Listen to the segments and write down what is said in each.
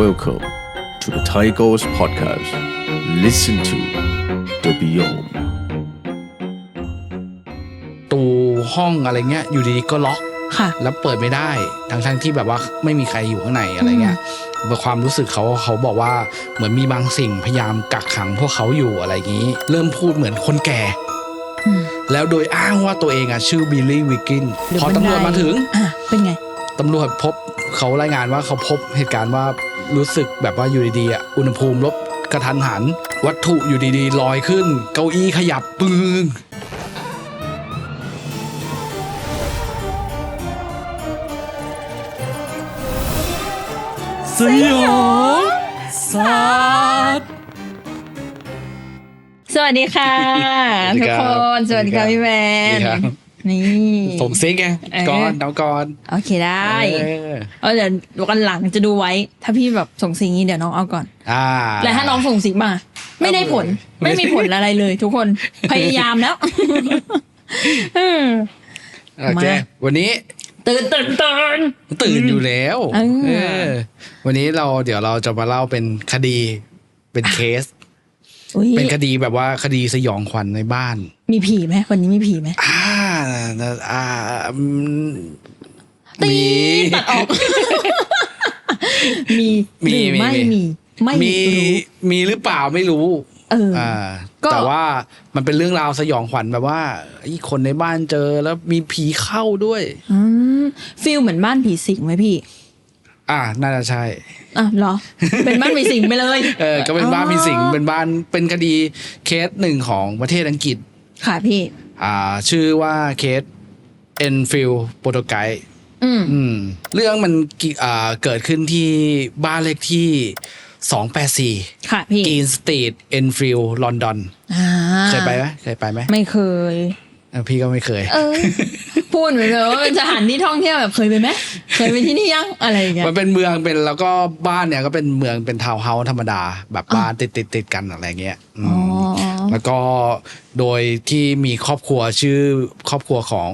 Welcome to the Tigers Podcast. Listen to the Beyond. ตูห้องอะไรเงี้ย อยู่ดีๆก็ล็อก ค่ะ แล้วเปิดไม่ได้ทั้งทั้งๆที่แบบว่าไม่มีใครอยู่ข้างในอะไรเงี้ยความรู้สึกเขาเขาบอกว่าเหมือนมีบางสิ่งพยายามกักขังพวกเขาอยู่อะไรอย่างนี้ เริ่มพูดเหมือนคนแก่ อืมแล้วโดยอ้างว่าตัวเองอะชื่อบิลลี่วิกกินหรือพอบันไดตำรวจมาถึง อะเป็นไง ตำรวจพบเขารายงานว่าเขาพบเหตุการณ์ว่ารู้สึกแบบว่าอยู่ดีๆอะอุณหภูมิลดกระทันหัน วัตถุอยู่ดีๆลอยขึ้น เก้าอี้ขยับปึ้งสยองสัตว์สวัสดีค่ะ ทุกคน สวัสดีค่ะพี่แมน นี่ครับนี่ส่งซิกไงเออก่อนน้ำก่อนโอเคได้เออเออเดี๋ยววันหลังจะดูไว้ ถ้าพี่แบบส่งสิ่งนี้เดี๋ยวน้องเอาก่อนอ่าและถ้าน้องส่งสิ่งมา ไม่ได้ผลไม่ไม่มีผลอะไรเลย ทุกคนพยายามแล้วอืมโอเคมาวันนี้ตื่นตื่นตื่นตื่นอยู่แล้วเออเออวันนี้เราเดี๋ยวเราจะมาเล่าเป็นคดีเป็นเคส อุ๊ยเป็นคดีแบบว่าคดีสยองขวัญในบ้าน มีผีไหมวันนี้มีผีไหมอ่าอ่าอืมตีมี ตัดออก มีมีหรือมีไม่มี มี ไม่มีรู้มีหรือเปล่าไม่รู้เออ อ่าก็ แต่ว่ามันเป็นเรื่องราวสยองขวัญแบบว่าไอ้คนในบ้านเจอแล้วมีผีเข้าด้วย อืมฟิลเหมือนบ้านผีสิงไหมพี่ อ่าน่าจะใช่อะเหรอ เป็นบ้านผีสิงไปเลย เออก็เป็นบ้านผีสิงอ๋อเป็นบ้านเป็นคดีเคสหนึ่งของประเทศอังกฤษ ค่ะพี่ อ่า ชื่อว่าเคสเอ็นฟิลโปรโตไกอืมอืมเรื่องมันกิอ่าเกิดขึ้นที่บ้านเลขที่284ค่ะพี่กรีนสตรีทเอ็นฟิลลอนดอนอ่าเคยไปไหมเคยไปไหมไม่เคยเออ พี่ก็ไม่เคย เออ พูดเหมือนแบบว่าเป็นสถานที่ท่องเที่ยวแบบเคยไปไหมเคยไปที่นี่ยังอะไรอย่างเงี้ยมันเป็นเมืองเป็นแล้วก็บ้านเนี่ยก็เป็นเมืองเป็นทาวน์เฮาส์ธรรมดา แบบบ้านติดติดติดกันอะไรเงี้ยอืมอ๋อแล้วก็โดยที่มีครอบครัวชื่อครอบครัวของ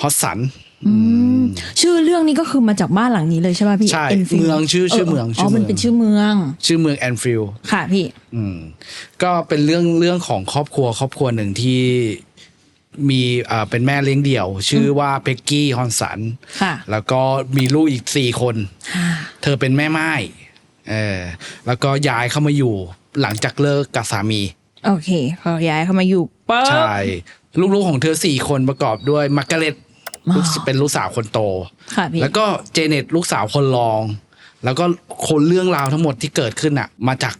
ฮอสสันอืมชื่อเรื่องนี้ก็คือมาจากบ้านหลังนี้เลยใช่ป่ะพี่ใช่ Enfield เมืองชื่อชื่อเมืองอ๋ชื่ออเมืมันองเป็นชื่อเมือง ชื่อเมืองแอนฟิลค่ะพี่ อืมก็เป็นเรื่องเรื่องของครอบครัวครอบครัวหนึ่งที่ มีอ่าเป็นแม่เลี้ยงเดี่ยว ชื่อว่าเป็กกี้ฮอนสันค่ะแล้วก็มีลูกอีกสี่คนอ่าเธอเป็นแม่ไม้เออแล้วก็ย้ายเข้ามาอยู่หลังจากเลิกกับสามี โอเคเขาย้ายเข้ามาอยู่ปั๊บใช่ลูกๆของเธอสี่คนประกอบด้วยมาร์กาเร็ตอ๋อลูกเป็นลูกสาวคนโตค่ะพี่แล้วก็เจเน็ตลูกสาวคนรอง แล้วก็คนเรื่องราวทั้งหมดที่เกิดขึ้นอะ มาจาก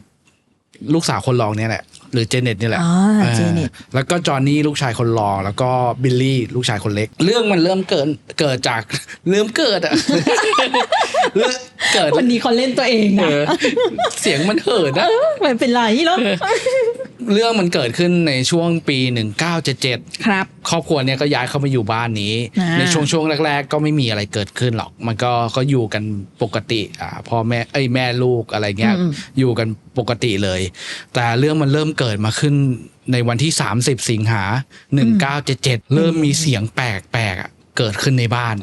ลูกสาวคนรองเนี่ยแหละ หรือเจเน็ตนี่แหละอ่าออเจเน็ตแล้วก็จอห์นนี่ลูกชายคนรองแล้วก็บิลลี่ลูกชายคนเล็ก เรื่องมันเริ่มเกิดเกิดจากเริ่มเกิดอะ เรื่องเกิดวันนี้เขาเล่นตัวเองเอนะอเสียงมันเหินนะไม่เป็นไรหรอกเรื่องมันเกิดขึ้นในช่วงปี 1977 ครับ ครอบครัวเนี่ยก็ย้ายเข้ามาอยู่บ้านนี้อ่าในช่วงช่วงแรก ๆ ก็ไม่มีอะไรเกิดขึ้นหรอก มันก็ก็อยู่กันปกติอ่าพ่อแม่เอ้ยแม่ลูกอะไรเงี้ยอยู่กันปกติเลย แต่เรื่องมันเริ่มเกิดมาขึ้นในวันที่ 30 สิงหา 1977 เริ่มมีเสียงแปลกๆอะเกิดขึ้นในบ้าน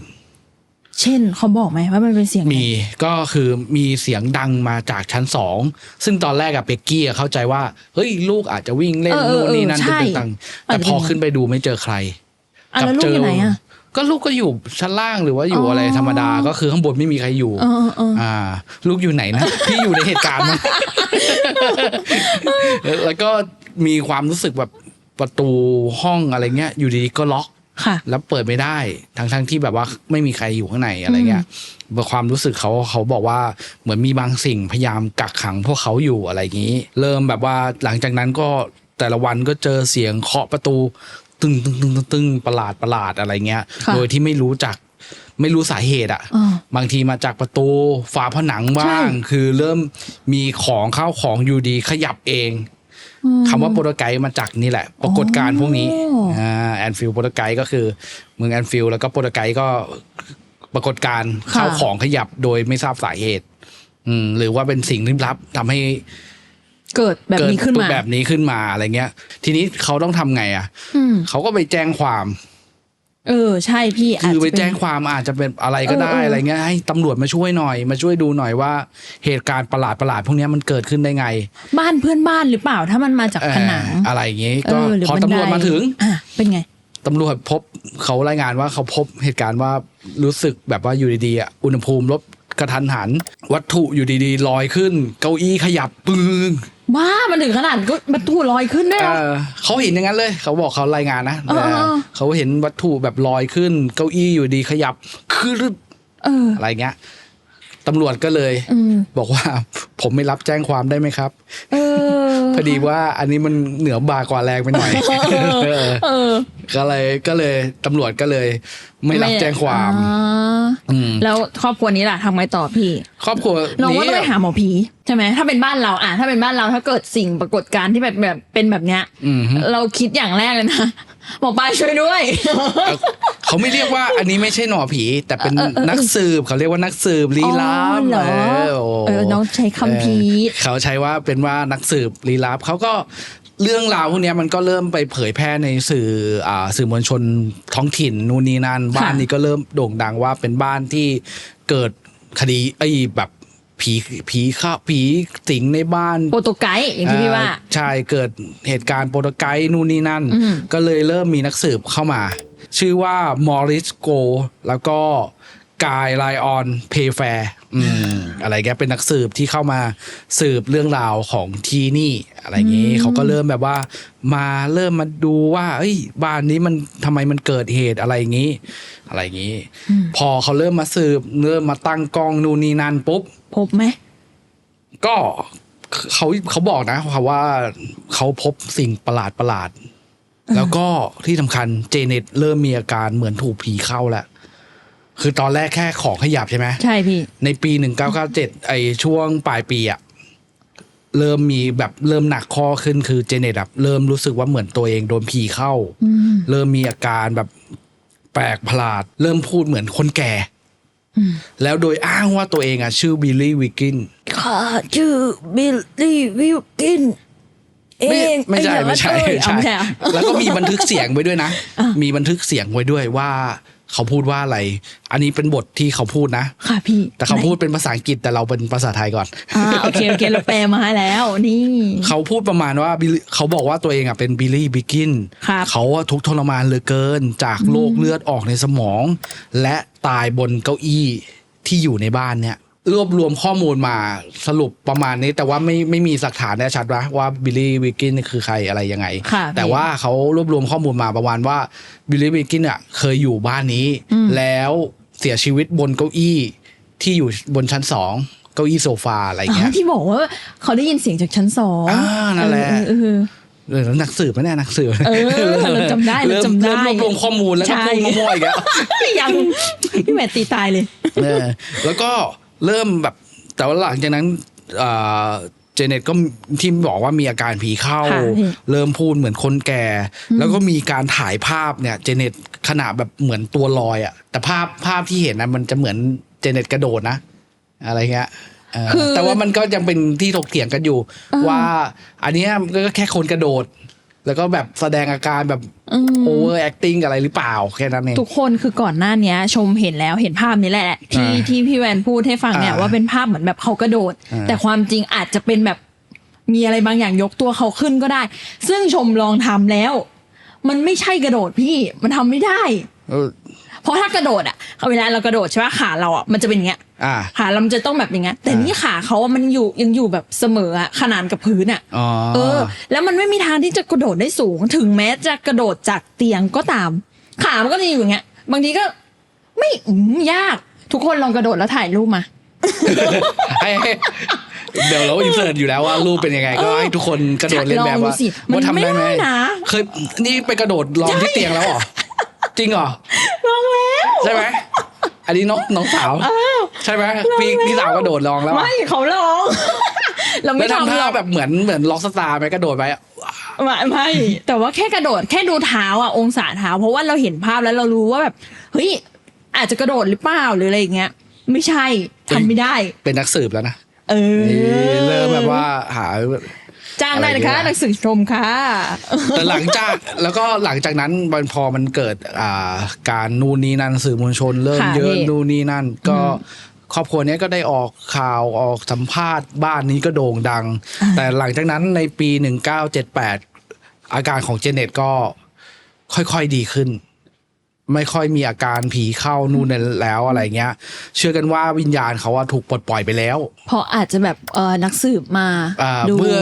เช่นเขาบอกไหมว่ามันเป็นเสียงมีก็คือมีเสียงดังมาจากชั้นสองซึ่งตอนแรกอะเป๊กกี้อะเข้าใจว่าเฮ้ยลูกอาจจะวิ่งเล่นเออเออนู่นนี่นั่นเออใช่ตึงๆตังแต่พอขึ้นไปดูไม่เจอใครอะแล้วลูกอยู่ไหนอะก็ลูกก็อยู่ชั้นล่างหรือว่าอยู่อ๋อออะไรธรรมดาก็คือข้างบนไม่มีใครอยู่เออเออเอออ่า ลูกอยู่ไหนนะพี่อยู่ในเหตุการณ์มั้ยแล้วก็มีความรู้สึกแบบประตูห้องอะไรเงี้ย อยู่ดีๆก็ล็อกค่ะ แล้วเปิดไม่ได้ทั้งทั้งๆที่แบบว่าไม่มีใครอยู่ข้างในอะไรเงี้ยความรู้สึกเขาเขาบอกว่าเหมือนมีบางสิ่งพยายามกักขังพวกเขาอยู่อะไรอย่างนี้ เริ่มแบบว่าหลังจากนั้นก็แต่ละวันก็เจอเสียงเคาะประตู ตึงตึงตึงตึงตึงประหลาดประหลาดอะไรเงี้ยค่ะโดยที่ไม่รู้จักไม่รู้สาเหตุอะอ่าบางทีมาจากประตูฝาผนังบ้างใช่คือเริ่มมีของเข้าของอยู่ดีขยับเอง คำว่าโปรโตไกด์มาจากนี่แหละ ปรากฏการณ์พวกนี้อ๋ออ่อ่าแอนฟิลโปรโตไกด์ก็คือเมืองแอนฟิลแล้วก็โปรโตไกด์ก็ปรากฏการณ์เข้าของขยับโดยไม่ทราบสาเหตุ อืม หรือว่าเป็นสิ่งลี้ลับทำให้เกิดแบบเกิดนี้ขึ้นมาแบบนี้ขึ้นมาอะไรเงี้ย ทีนี้เขาต้องทำไงอะอืมเขาก็ไปแจ้งความ เออใช่พี่อาจคือไปจะเป็นแจ้งความอาจจะเป็นอะไรก็ได้เออเออออะไรเงี้ยให้ตำรวจมาช่วยหน่อย มาช่วยดูหน่อยว่าเหตุการณ์ประหลาดประหลาดๆพวกเนี้ยมันเกิดขึ้นได้ไง บ้านเพื่อนบ้านหรือเปล่าถ้ามันมาจากผนังเอ่ออะไรอย่างงี้เอก็อหรือพอบันไดตำรวจมาถึงอะเป็นไงตำรวจพบเขารายงานว่าเขาพบเหตุการณ์ว่ารู้สึกแบบว่าอยู่ดีๆอะอุณหภูมิลดกระทันหัน วัตถุอยู่ดีๆลอยขึ้น เก้าอี้ขยับปึ้ง ว้ามันถึงขนาดก็มันถูลอยขึ้นได้เหรอ เออเขาเห็นอย่างนั้นเลย เขาบอกเขารายงานนะเออเออเออ เขาเห็นวัตถุแบบลอยขึ้น เก้าอี้อยู่ดีขยับคือเออ อะไรเงี้ยตำรวจก็เลย อืม บอกว่า ผมไม่รับแจ้งความได้ไหมครับ เออ พอดีว่าอันนี้มันเหนือบากว่าแรงไปหน่อย เออ เออ ก็เลยก็เลยตำรวจก็เลย ไม่รับแจ้งความอ่าอืมแล้วครอบครัวนี้ล่ะทำไงต่อพี่ ครอบครัวเราว่านี้ต้องไปหาหมอผีใช่ไหมถ้าเป็นบ้านเราอะถ้าเป็นบ้านเราถ้าเกิดสิ่งปรากฏการณ์ที่แบบแบบเป็นแบบเนี้ยอืมฮึเราคิดอย่างแรกเลยนะหมอปลาช่วยด้วยเอาเขาไม่เรียกว่าอันนี้ไม่ใช่หน่อผี แต่เป็นเออเออนักสืบเขาเรียกว่านักสืบลี้ลับอ๋อเหรอโเออน้องใช้คำพีดเออเขาใช้ว่าเป็นว่านักสืบลี้ลับเขาก็ เรื่องราวพวกเนี้ยมันก็เริ่มไปเผยแพร่ในสื่ออ่าสื่อมวลชนท้องถิ่นนู่นนี่นั่นบ้านนี้ก็เริ่มโด่งดังว่าเป็นบ้านที่เกิดคดีไอ้แบบผีผีเข้าผีสิงในบ้านโปรโตไกด์อย่างที่พี่ว่าเอ่อใช่เกิดเหตุการณ์โปรโตไกด์นู่นนี่นั่นอืมก็เลยเริ่มมีนักสืบเข้ามา ชื่อว่ามอริสโก แล้วก็กายไลออนเพแฟร์ อะไรแกเป็นนักสืบที่เข้ามาสืบเรื่องราวของที่นี่อะไรอย่างนี้เขาก็เริ่มแบบว่า มาเริ่มมาดูว่าเอ้ยบ้านนี้มันทำไมมันเกิดเหตุอะไรอย่างนี้ อะไรอย่างนี้ พอเขาเริ่มมาสืบเริ่มมาตั้งกล้องนู่นนี่นั่นปุ๊บพบไหมก็เขาเขาบอกนะว่าเขาพบสิ่งประหลาดประหลาดแล้วก็ที่สำคัญเจเน็ตเริ่มมีอาการเหมือนถูกผีเข้าแล้ว คือตอนแรกแค่ของขยับใช่ไหมใช่พี่ ในปีหนึ่งเก้าเก้าเจ็ดไอช่วงปลายปีอะเริ่มมีแบบเริ่มหนักข้อขึ้นคือเจเน็ตอะเริ่มรู้สึกว่าเหมือนตัวเองโดนผีเข้า อืมเริ่มมีอาการแบบแปลกประหลาด เริ่มพูดเหมือนคนแก่ อืมแล้วโดยอ้างว่าตัวเองอะชื่อบิลลี่วิกกินข้าชื่อบิลลี่วิลกิน เอไม่งไม่ใช่ อ้ไม่ใช่เอ้ยไม่เอาใช่ ไม่ใช่เหรอแล้วก็มีบันทึกเสียงไว้ด้วยนะอะมีบันทึกเสียงไว้ด้วยว่า เขาพูดว่าอะไร อันนี้เป็นบทที่เขาพูดนะ ค่ะพี่ แต่เขาพูดเป็นภาษาอังกฤษแต่เราเป็นภาษาไทยก่อนอ่าโอเคโอเคเราแปลมาให้แล้วนี่ เขาพูดประมาณว่า Billy- เขาบอกว่าตัวเองอะเป็นบิลลี่บิกกินครับ เขาอะทุกข์ทรมานเหลือเกิน จากโรคเลือดออกในสมอง และตายบนเก้าอี้ที่อยู่ในบ้านเนี่ย รวบรวมข้อมูลมาสรุปประมาณนี้ แต่ว่าไม่ไม่มีหลักฐานแน่ชัดนะว่าบิลลี่วิกกินคือใครอะไรยังไง ค่ะ แต่พี่ว่าเขารวบรวมข้อมูลมาประมาณว่าบิลลี่วิกกินอะเคยอยู่บ้านนี้อืมแล้วเสียชีวิตบนเก้าอี้ที่อยู่บนชั้นสองเก้าอี้โซฟาอะไรอ๋เงี้อยที่บอกว่าเขาได้ยินเสียงจากชั้นสองอ่านั่นแหละ เออเออ เออเออแล้วนักสืบไหมเนี่ยนักสืบเออเราจำได้เราจำได้ เริ่มรวบรวมข้อมูลแล้วก็ใช่พูดมั่วๆอีกแล้วยังพี่แหวนตีตายเลย เออแล้วก็ เริ่มแบบแต่ว่าหลังจากนั้นอ่าเจเน็ตก็ที่บอกว่ามีอาการผีเข้าค่ะพี่เริ่มพูดเหมือนคนแก่ แล้วก็มีการถ่ายภาพเนี่ยเจเน็ตขนาดแบบเหมือนตัวลอยอะแต่ภาพภาพที่เห็นนะมันจะเหมือนเจเน็ตกระโดดนะ อะไรเงี้ยเออคือแต่ว่ามันก็ยังเป็นที่ถกเถียงกันอยู่ ว่าอันเนี้ยมันก็แค่คนกระโดด แล้วก็แบบแสดงอาการแบบอืมโอเวอร์แอคติ้งอะไรหรือเปล่าแค่นั้นเองทุกคนคือก่อนหน้าเนี้ยชมเห็นแล้วเห็นภาพนี้แหละที่อ่าที่พี่แวนพูดให้ฟังเนี่ยอ่าว่าเป็นภาพเหมือนแบบเขากระโดดอ่าแต่ความจริงอาจจะเป็นแบบมีอะไรบางอย่างยกตัวเขาขึ้นก็ได้ ซึ่งชมลองทำแล้ว มันไม่ใช่กระโดดพี่มันทำไม่ได้เออเพราะถ้ากระโดดอะเวลาเรากระโดดใช่ไหมขาเราอะมันจะเป็นอย่างเงี้ย อ่าขาเรามันจะต้องแบบอย่างเงี้ยแต่อ่านี่นี่ขาเขาอะมันอยู่ยังอยู่แบบเสมออะขนานกับพื้นอะอ๋อเออ แล้วมันไม่มีทางที่จะกระโดดได้สูง ถึงแม้จะกระโดดจากเตียงก็ตาม ขามันก็จะอยู่อย่างเงี้ย บางทีก็ ไม่อืมยาก ทุกคนลองกระโดดแล้วถ่ายรูปมา ให้ให้เดี๋ยวเราอินเสิร์ตอยู่แล้วว่ารูปเป็นยังไงก็ให้ทุกคนกระโดดเล่นแบบลองดูว่าสิมันว่าทำได้ไหมไม่ได้นะ เคยนี่ไปกระโดดลองที่เตียงแล้วเหรอจริงเหรอลองแล้ว ใช่ไหม อันนี้น้องน้องสาว ใช่ไหมพี่พี่สาวกระโดดลองแล้วอะไม่เขาลอง เราแล้ไม่วทำทำหท่ารอกแบบเหมือนเหมือนล็อกสตาร์ไหมกระโดดไปอะไม่ไม่ แต่ว่าแค่กระโดดแค่ดูเท้าอะองศาเท้า เพราะว่าเราเห็นภาพแล้วเรารู้ว่าแบบเฮ้ยอาจจะกระโดดหรือเปล่าหรืออะไรอย่างเงี้ย ไม่ใช่ทำไม่ได้ เป็นนักสืบแล้วนะเออ นี่เริ่มแบบว่าหา จ้างได้นะคะอรหนัเงี้งยสือชมค่ะ แต่หลังจากแล้วก็หลังจากนั้นมันพอมันเกิดอ่าการนู่นนี่นั่นสื่อมวลชนเริ่มค่ะเยอะพี่ นู่นนี่นั่น ก็ครอบครัวเนี้ยก็ได้ออกข่าวออกสัมภาษณ์บ้านนี้ก็โด่งดัง แต่หลังจากนั้นในปี 1978 อาการของเจเน็ตก็ค่อยๆดีขึ้น ไม่ค่อยมีอาการผีเข้านู่นนี่แล้วอะไรเงี้ย เชื่อกันว่าวิญญาณเขาว่าถูกปลดปล่อยไปแล้ว เพราะอาจจะแบบเออนักสืบมาอ่าดูเมื่อ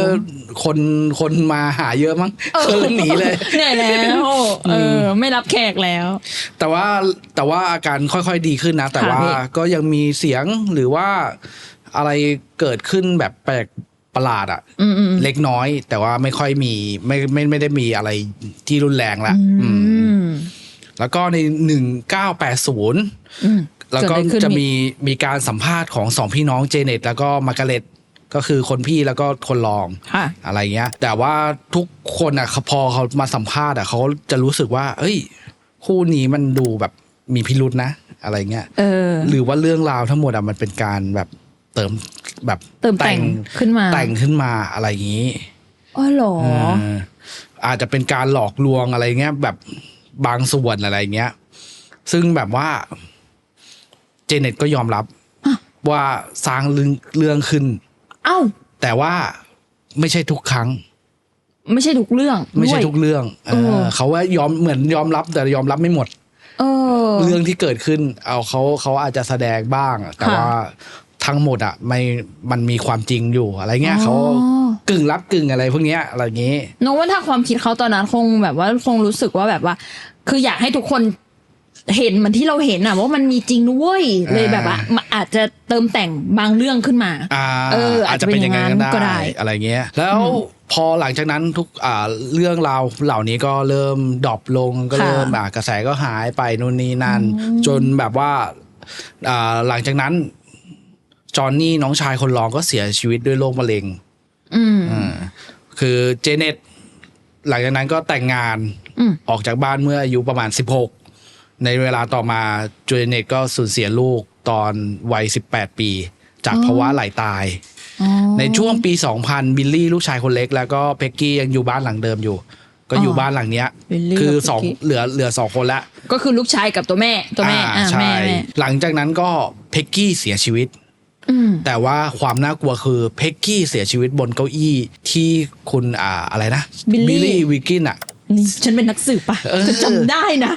คนคนมาหาเยอะมั้งก็เลยหนีเลยเหนื่อยแล้วเออไม่รับแขกแล้ว แต่ว่าแต่ว่าอาการค่อยๆดีขึ้นนะ แต่ค่ะว่าพี่ก็ยังมีเสียงหรือว่าอะไรเกิดขึ้นแบบแปลกประหลาดอะอืมอืมเล็กน้อย แต่ว่าไม่ค่อยมีไม่ไม่ไม่ได้มีอะไรที่รุนแรงละอืมอืม แล้วก็ในหนึ่งเก้าแปดศูนย์อืมแล้วก็เดอไรขึ้นจะพี่มีมีการสัมภาษณ์ของสองพี่น้องเจเน็ตแล้วก็มาร์กาเร็ตก็คือคนพี่แล้วก็คนรองค่ะอะไรเงี้ย แต่ว่าทุกคนอะพอเขามาสัมภาษณ์อะเขาจะรู้สึกว่า เอ้ย คู่นี้มันดูแบบมีพิรุษนะ อะไรเงี้ยเออหรือว่าเรื่องราวทั้งหมดอะมันเป็นการแบบเติมแบบเติมแต่งขึ้นมา แต่งขึ้นมาอะไรอย่างนี้อ๋อเหรอเอออาจจะเป็นการหลอกลวงอะไรเงี้ยแบบ บางส่วนอะไรเงี้ย ซึ่งแบบว่า เจเน็ตก็ยอมรับ ว่าสร้างเรื่องเรื่องขึ้น เอ้า แต่ว่าไม่ใช่ทุกครั้ง ไม่ใช่ทุกเรื่อง ไม่ใช่ด้วยทุกเรื่องเอเอออเขาว่ายอมเหมือนยอมรับ แต่ยอมรับไม่หมดเออเรื่องที่เกิดขึ้น เอาเขาเขาอาจจะแสดงบ้าง แต่ค่ะว่าทั้งหมดอะไม่มันมีความจริงอยู่อะไรเงี้ยอ๋อเขา กึ่งรับกึ่งอะไรพวกเนี้ยอะไรอย่างงี้น้องว่าถ้าความคิดเขาตอนนั้นคงแบบว่าคงรู้สึกว่าแบบว่า คืออยากให้ทุกคนเห็นเหมือนที่เราเห็นอะว่ามันมีจริงด้วยเลยแบบว่ามันอาจจะเติมแต่งบางเรื่องขึ้นมาอ่าเออ อาอาจจจะจะเป็นอย่างนั้นเป็นอย่างนั้นก็ก็ได้ได้อะไรเงี้ย แล้วพอหลังจากนั้นทุกอ่าเรื่องราวเหล่านี้ก็เริ่มดรอปลงก็ค่ะเริ่มอ่ากระแสก็หายไปนู่นนี่นั่น จนแบบว่าอ่าหลังจากนั้นจอห์นนี่น้องชายคนรองก็เสียชีวิตด้วยโรคมะเร็ง อืมอ่าคือเจเน็ตหลังจากนั้นก็แต่งงานอืมออกจากบ้านเมื่ออายุประมาณ16ในเวลาต่อมาเจเน็ตก็สูญเสียลูกตอนวัย18ปี จากภาวะไหลตายอ๋อในช่วงปี2000บิลลี่ลูกชายคนเล็ก แล้วก็เพ็กกี้ยังอยู่บ้านหลังเดิมอยู่ ก็อยู่อ๋อบ้านหลังเนี้ยบิลลี่คือกับสองเพ็กกี้เหลือเหลือสองคนละก็คือลูกชายกับตัวแม่ตัวแม่อ่าอ่าใช่แม่แม่หลังจากนั้นก็เพ็กกี้เสียชีวิตอืม แต่ว่าความน่ากลัวคือเพ็กกี้เสียชีวิตบนเก้าอี้ที่คุณอ่าอะไรนะบิลลี่ลี่วิกกินอะนี่ฉันเป็นนักสืบปะเออจะจำได้นะ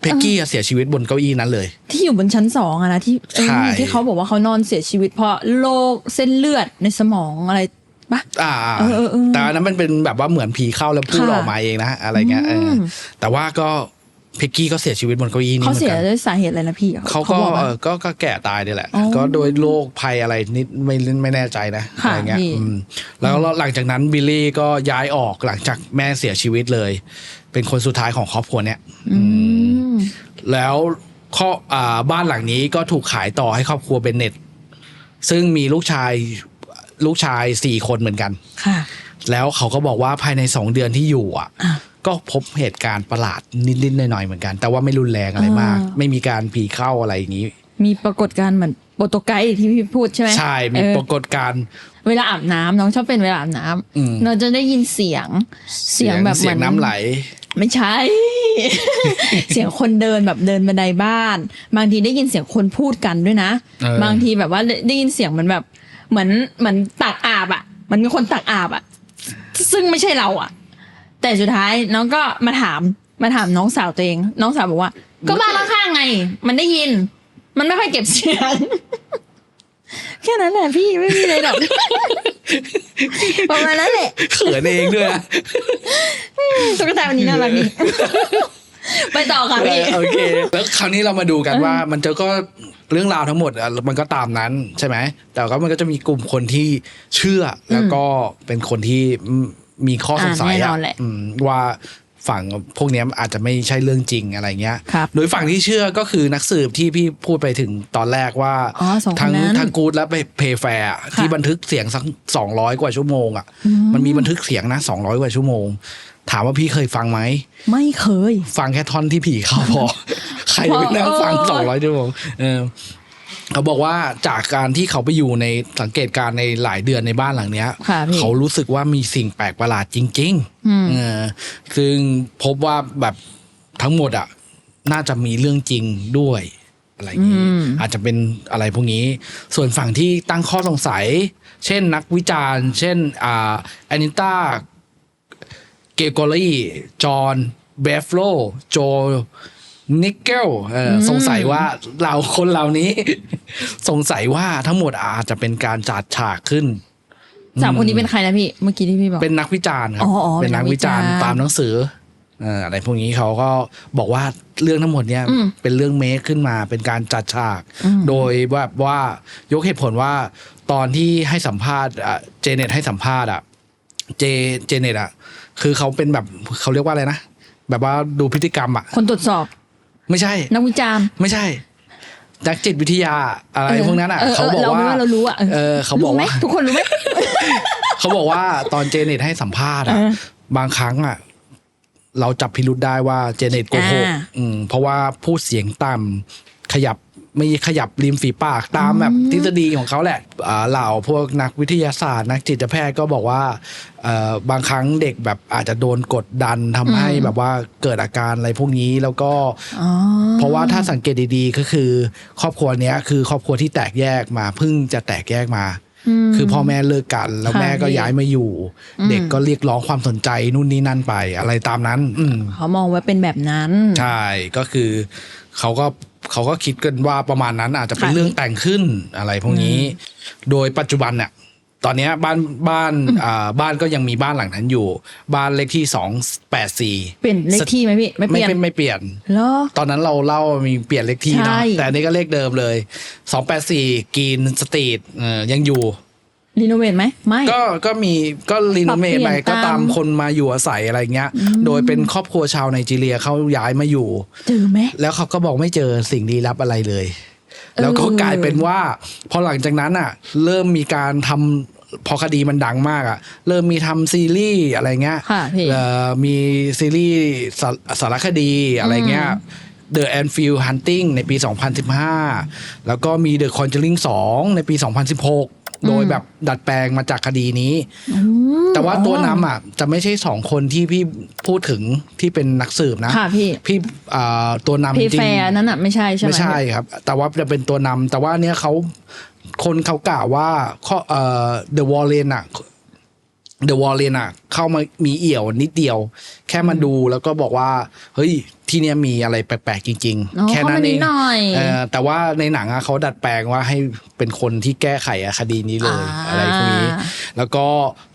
เพ็กกี้อะเสียชีวิตบนเก้าอี้นั้นเลย ที่อยู่บนชั้นสองอะนะที่เออใช่ที่เขาบอกว่าเขานอนเสียชีวิต เพราะโรคเส้นเลือดในสมองอะไรปะอ่าเออเออเออแต่อันนั้นมันเป็นแบบว่าเหมือนผีเข้าแล้วพูดค่ะออกมาเองนะอะไรเงี้ยเอออมแต่ว่าก็เพ็กกี้ก็เสียชีวิตบนเก้าอี้นี้เขาเหมือเสีนยกัน ด้วยสาเหตุอะไรนะพี่เขาก็บอกเอว่าอก็ก็แก่ตายนี่แหละ อ๋อก็โดยโรคภัยอะไรนิดไม่ไม่แน่ใจนะค่ะอะไรเงี้ยพี่ อืมแล้วหลังจากนั้นบิลลี่ก็ย้ายออกหลังจากแม่เสียชีวิตเลย เป็นคนสุดท้ายของครอบครัวเนี้ยอืม แล้วข้ออ่าบ้านหลังนี้ก็ถูกขายต่อให้ครอบครัวเบนเน็ต ซึ่งมีลูกชายลูกชายสี่คนเหมือนกัน ค่ะ แล้วเขาก็บอกว่าภายในสองเดือนที่อยู่อะ อะ ก็พบเหตุการณ์ประหลาดนิดๆหน่อยๆเหมือนกัน แต่ว่าไม่รุนแรงอะไรมากอ่าไม่มีการผีเข้าอะไรอย่างนี้ มีปรากฏการณ์เหมือนโปรโตไกด์ที่พี่พูดใช่ไหมใช่มีเออปรากฏการณ์เวลาอาบน้ำน้องชอบเป็นเวลาอาบน้อืมำเราจะได้ยินเสียงเสียงแบบเสียงมือน้ำไหล ไม่ใช่ เสียงคนเดินแบบเดินบันไดบ้าน บางทีได้ยินเสียงคนพูดกันด้วยนะเออบางทีแบบว่าได้ได้ยินเสียงเหมือนแบบ เหมือนเหมือนตักอาบอะเหมันมีคนตักอาบอะ ซึ่งไม่ใช่เราอะ แต่สุดท้ายน้องก็มาถามมาถามน้องสาวตัวเอง น้องสาวบอกว่า ก็บ้านข้างๆไง มันได้ยิน มันไม่ค่อยเก็บเสียง แค่นั้นแหละพี่ไม่มีอะไรหรอกประมาณนั้นแหละเขินเองด้วยนะตุ๊กตาวันนี้น่ารักดีไปต่อค่ะพี่ โอเค แล้วคราวนี้เรามาดูกันว่ามันจะก็เรื่องราวทั้งหมดอะมันก็ตามนั้นใช่ไหม แต่ก็มันก็จะมีกลุ่มคนที่เชื่อแล้วก็เป็นคนที่ มีข้อสงสัยอ่าแน่นอะอนแหละอืมว่าฝั่งพวกเนี้ยอาจจะไม่ใช่เรื่องจริงอะไรเงี้ยครับโดยฝั่งที่เชื่อก็คือนักสืบที่พี่พูดไปถึงตอนแรกว่าอ๋อสองคนทั้งนั้นทั้งกูดและเพย์แฟร์ที่บันทึกเสียงสักสองร้อยกว่าชั่วโมงอะ มันมีบันทึกเสียงนะสองร้อยกว่าชั่วโมง ถามว่าพี่เคยฟังไหม ไม่เคย ฟังแค่ท่อนที่ผีเข้าพอ ใครจะไปนั่งฟังเออสองร้อยชั่วโมงเออ เขาบอกว่าจากการที่เขาไปอยู่ในสังเกตการณ์ในหลายเดือนในบ้านหลังเนี้ย ค่ะพี่ เขารู้สึกว่ามีสิ่งแปลกประหลาดจริงอืมๆเออซึ่งพบว่าแบบทั้งหมดอะน่าจะมีเรื่องจริงด้วยอะไรอย่างนี้ อาจจะเป็นอะไรพวกนี้ ส่วนฝั่งที่ตั้งข้อสงสัย เช่นนักวิจารณ์ เช่นอ่าแอนิต้า เกโกลี่ จอห์น เบฟโล โจ นิกเกลเอออสงสัยว่าเราคนเหล่านี้ สงสัยว่าทั้งหมดอาจจะเป็นการจัดฉากขึ้นสามคนนี้เป็นใครนะพี่เมื่อกี้ที่พี่บอกเป็นนักวิจารณ์ครับอ๋ออ๋อเป็นนักวิจารณ์เป็นนักวิจารณ์ตามหนังสือเอ่ออะไรพวกนี้เขาก็บอกว่าเรื่องทั้งหมดเนี่ยอืมเป็นเรื่องเมคขึ้นมาเป็นการจัดฉากอืมโดยแบบว่ายกเหตุผลว่าตอนที่ให้สัมภาษณ์อะเจเน็ตให้สัมภาษณ์อะเจเจเน็ตอะคือเขาเป็นแบบเขาเรียกว่าอะไรนะแบบว่าดูพฤติกรรมอะคนตรวจสอบ ไม่ใช่ นักวิจารณ์ไม่ใช่นักจิตวิทยาอะไรเออพวกนั้นอะเออเขาบอกเราว่ารู้ว่าเรารู้อะเออเขาบอกรู้ไหมว่าทุกคนรู้ไหมเขาบอกว่าตอนเจเน็ตให้สัมภาษณ์อะเออบางครั้งอะเราจับพิรุษได้ว่าเจเน็ตโกหกอ่าอืมเพราะว่าพูดเสียงต่ำขยับไม่ขยับริมฝีปากตามแบบทฤษฎีของเขาแหละอ่าเหล่าพวกนักวิทยาศาสตร์ นักจิตแพทย์ก็บอกว่าเอ่อบางครั้งเด็กแบบอาจจะโดนกดดันทำให้แบบว่าเกิดอาการอะไรพวกนี้แล้วก็อ๋อเพราะว่าถ้าสังเกตดีๆก็คือ ครอบครัวเนี้ยคือครอบครัวที่แตกแยกมาเพิ่งจะแตกแยกมามคือพ่อแม่เลิกกัน แล้วค่ะแม่ก็ย้ายมาอยู่อืมเด็กก็เรียกร้องความสนใจนู่นนี่นั่นไป อะไรตามนั้น อืมเขามองว่าเป็นแบบนั้น ใช่ ก็คือเขาก็ เขาก็คิดกันว่าประมาณนั้นอาจจะเป็นค่ะเรื่องแต่งขึ้นอะไรพวกนี้ โดยปัจจุบันเนี่ยตอนเนี้ยบ้านบ้านอ่าบ้านก็ยังมีบ้านหลังนั้นอยู่ บ้านเลขที่สองแปดสี่เปลี่ยนเลขที่ไหมพี่ไม่เปไม่ลี่ยนเป็นไม่เปลี่ยนเหรอตอนนั้นเราเล่ามีเปลี่ยนเลขที่ใช่เนาะแต่อันนี้ก็เลขเดิมเลยสองแปดสี่กีนสตรีทเออยังอยู่ รีโนเวทไหมไม่ ก็ก็มีก็รีโนเมทไปปรับเปลี่ยนก็ตามตามคนมาอยู่อาศัยอะไรเงี้ย โดยเป็นครอบครัวชาวไนจีเรียเขาย้ายมาอยู่เจอไหมแล้วเขาก็บอกไม่เจอสิ่งลี้ลับอะไรเลยออแล้วก็กลายเป็นว่า พอหลังจากนั้นอะ เริ่มมีการทำพอคดีมันดังมากอะเริ่มมีทำซีรีส์อะไรเงี้ยค่ะพี่เอ่อมีซีรีส์สาสารคดีอะไรเงี้ย The Anfield Hunting ในปี 2015 แล้วก็มี The Conjuring 2 ในปี 2016 โดยแบบดัดแปลงมาจากคดีนี้ แต่ว่าตัวนำอะจะไม่ใช่สองคนที่พี่พูดถึงที่เป็นนักสืบนะค่ะพี่พี่อ่าตัวนำจพี่ริแฟงร์นั้นอะไม่ใช่ใช่ไหมไม่ใช่ครับ แต่ว่าจะเป็นตัวนำแต่ว่าเนี้ยเขาคนเขากล่าวว่าข้อเอ่อ The Warren อะ The Warren อะเข้ามามีเอี่ยวนิดเดียว แค่มาดูแล้วก็บอกว่า เฮ้ย ที่เนี้ยมีอะไรแปลกๆจริงอ๋อๆแค่นั้นเข้ามานิเอดงหน่อยเออแต่ว่าในหนังอะเขาดัดแปลงว่าให้เป็นคนที่แก้ไขอะคดีนี้เลยอ่าอะไรพวกนี้ แล้วก็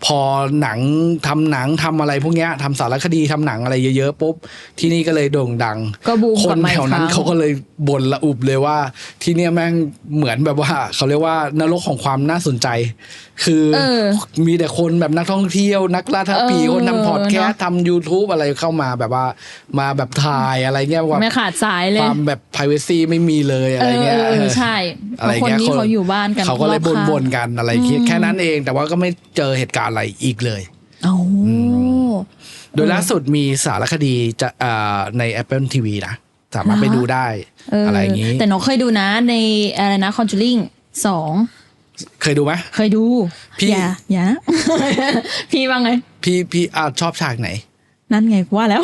พอหนังทำหนังทำอะไรพวกเนี้ยทำสารคดีทำหนังอะไรเยอะๆปุ๊บที่นี่ก็เลยโด่งดังก็บูมคกลันบมาอีกแถวนั้นครั้งเขาก็เลยบ่นละอุบเลยว่า ที่เนี่ยแม่งเหมือนแบบว่าเขาเรียกว่านรกของความน่าสนใจ คือเออมีแต่คนแบบนักท่องเที่ยวนักล่าท้าผีเออคนทำพอดแคสเนต์ทำ YouTube อะไรเข้ามาแบบว่ามาแบบถ่ายอะไรเงี้ยว่าไม่ขาดสายเลคยวามแบบ p r i เวซีไม่มีเลยอะไรเงี้ยเออเออเออใช่อะไรคนเงี้ยนี้เขาอยู่บ้านกันเขาก็เลยรอบข้างบ่นๆกันอะไรแค่แค่นั้นเองแต่ว่าก็ไม่เจอเหตุการณ์อะไรอีกเลยโอ้โดยล่าสุดมีสารคดีจะอ่าใน Apple TV นะสามารถไปดูได้เออออะไรอย่างนี้ แต่น้องเคยดูนะในอะไรนะ Conjuring สองเคยดูไหมเคยดู พี่อย่าอย่านะพี่ว่าไง พี่พี่อาชอบฉากไหน นั่นไงกูว่าแล้ว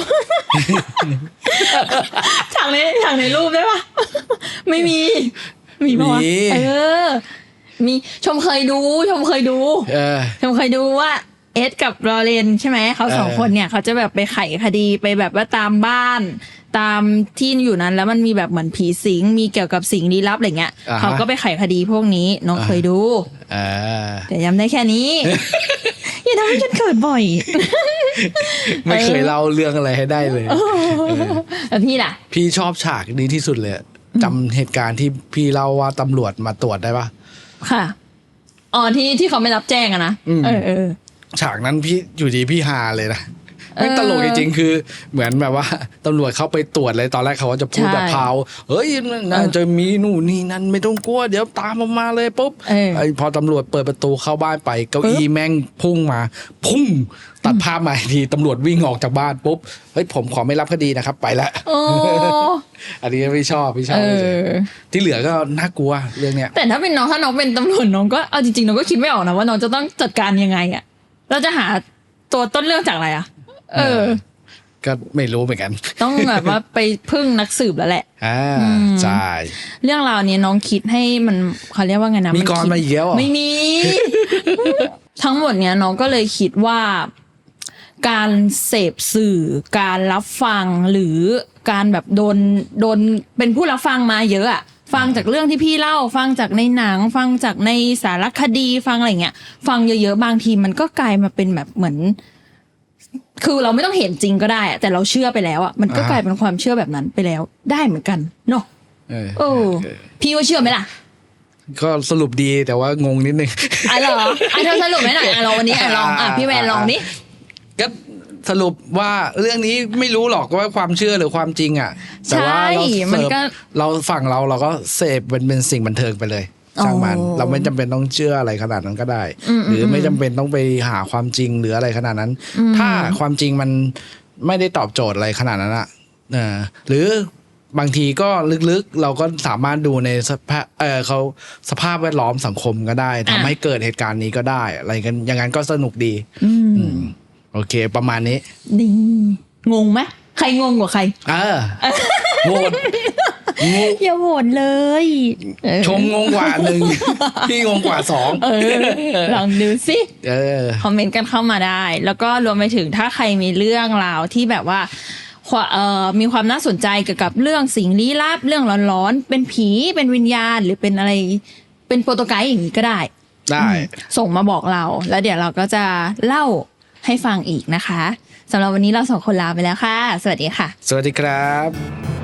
ฉากในฉากในรูปได้ปะไม่มี มีปะวะมีเออ มีชมเคยดู ชมเคยดูเออชมเคยดูว่า เอสกับรอเรนใช่ไหมเขาสองเออคนเนี่ยเขาจะแบบไปไขคดีไปแบบว่าตามบ้าน ตามที่อยู่นั้นแล้วมันมีแบบเหมือนผีสิงมีเกี่ยวกับสิ่งลี้ลับอะไรเงี้ยอ่าฮะ เขาก็ไปไขคดีพวกนี้น้องเคยดูเออแต่ย้ำได้แค่นี้ อย่าทำให้ฉันเขินบ่อย ไม่เคยเล่าเรื่องอะไรให้ได้เลย แล้วพี่ล่ะ พี่ชอบฉากนี้ที่สุดเลยจำเหตุการณ์ที่พี่เล่าว่าตำรวจมาตรวจได้ปะ ค่ะอ๋อที่ที่เขาไม่รับแจ้งอะนะอืม เออเออ ฉากนั้นพี่อยู่ดีพี่ฮาเลยนะแม่งตลกจริงๆคือเหมือนแบบว่าตำรวจเข้าไปตรวจเลยตอนแรกเขาก็จะพูดใช่แบบพาวเฮ้ยน่าจะมีนู่นนี่นั่นไม่ต้องกลัวเดี๋ยวตามมามาเลยปุ๊บเออไอพอตำรวจเปิดประตูเข้าบ้านไปเก้าอี้แม่งพุ่งมา พุ่งตัดภาพมาอีกทีตำรวจวิ่งออกจากบ้านปุ๊บเฮ้ยผมขอไม่รับคดีนะครับไปละโอ้อันนี้ไม่ชอบไม่ชอบเอเฉยอๆที่เหลือก็น่ากลัวเรื่องเนี้ยแต่ถ้าเป็นน้องถ้าน้องเป็นตำรวจน้องก็เอาจริงๆน้องก็คิดไม่ออกนะว่าน้องจะต้องจัดการยังไงอะ เราจะหาตัวต้นเรื่องจากอะไรอะเออ ก็ไม่รู้เหมือนกัน ต้องแบบว่าไปพึ่งนักสืบแล้วแหละอ่าใช่เรื่องราวนี้น้องคิดให้มันเขาเรียกว่าไงนะมีกรคิดมาอีกแล้วเหรอไม่มี ทั้งหมดเนี้ยน้องก็เลยคิดว่าการเสพสื่อ การรับฟังหรือการแบบโดนโดนเป็นผู้รับฟังมาเยอะอะ ฟังจากเรื่องที่พี่เล่า ฟังจากในหนัง ฟังจากในสารคดีฟังอะไรเงี้ย ฟังเยอะๆบางทีมันก็กลายมาเป็นแบบเหมือน คือเราไม่ต้องเห็นจริงก็ได้อะแต่เราเชื่อไปแล้วอะมันก็อ่ากลายเป็นความเชื่อแบบนั้นไปแล้ว ได้เหมือนกันเนาะเออโอ้พี่ว่าเชื่อไหมล่ะก็สรุปดีแต่ว่างงนิดนึงอะเหรออะเธอสรุปไหมหน่อยอะลองวันนี้อะลองอะพี่แวนลองนี่ก็ สรุปว่าเรื่องนี้ไม่รู้หรอกว่าความเชื่อหรือความจริงอะแต่ว่าเราใช่มันเสิร์ฟก็เราฝั่งเราเราก็เสพเป็นเป็นสิ่งบันเทิงไปเลยช่างมันอ๋อเราไม่จำเป็นต้องเชื่ออะไรขนาดนั้นก็ได้อืมหรือไม่จำเป็นต้องไปหาความจริงหรืออะไรขนาดนั้น ถ้าความจริงมันไม่ได้ตอบโจทย์อะไรขนาดนั้นอะเออหรือบางทีก็ลึกๆ เราก็สามารถดูในสภาพเออเขาสภาพแวดล้อมสังคมก็ได้ทำให้เกิดเหตุการณ์นี้ก็ได้ อะไรกันอย่างนั้นก็สนุกดี อืมอืม โอเค ประมาณนี้นี่งงไหมใครงงกว่าใคร เออโหวตงงอย่าโหวตเลยเออชมงงกว่าหนึ่งพี่งงกว่าสองเออลองดูสิ เออ คอมเมนต์กันเข้ามาได้ แล้วก็รวมไปถึงถ้าใครมีเรื่องราวที่แบบว่าควเอ่อมีความน่าสนใจเกี่ยวกับเรื่องสิ่งลี้ลับ เรื่องร้อนๆ เป็นผีเป็นวิญญาณหรือเป็นอะไร เป็นโปรโตไกด์อย่างนี้ก็ได้ ได้ ส่งมาบอกเรา แล้วเดี๋ยวเราก็จะเล่า ให้ฟังอีกนะคะสำหรับวันนี้เราสองคนลาไปแล้วค่ะ สวัสดีค่ะ สวัสดีครับ